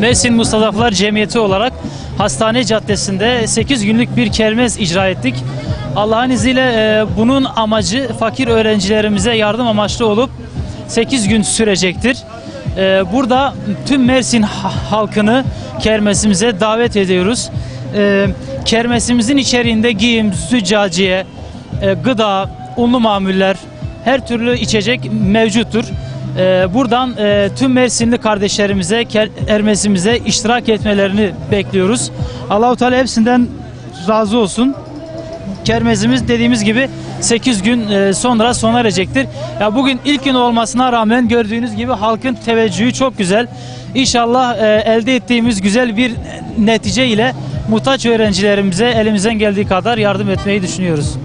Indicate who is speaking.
Speaker 1: Mersin Mustafa'lar Cemiyeti olarak Hastane Caddesi'nde 8 günlük bir kermes icra ettik. Allah'ın izniyle e, bunun amacı fakir öğrencilerimize yardım amaçlı olup 8 gün sürecektir. E, burada tüm Mersin ha- halkını kermesimize davet ediyoruz. E, kermesimizin içeriğinde giyim, züccaciye, e, gıda, unlu mamuller, her türlü içecek mevcuttur. Ee, buradan e, tüm Mersinli kardeşlerimize, Ermesimize iştirak etmelerini bekliyoruz. Allahu Teala hepsinden razı olsun. Kermezimiz dediğimiz gibi 8 gün e, sonra sona erecektir. Ya bugün ilk gün olmasına rağmen gördüğünüz gibi halkın teveccühü çok güzel. İnşallah e, elde ettiğimiz güzel bir netice ile muhtaç öğrencilerimize elimizden geldiği kadar yardım etmeyi düşünüyoruz.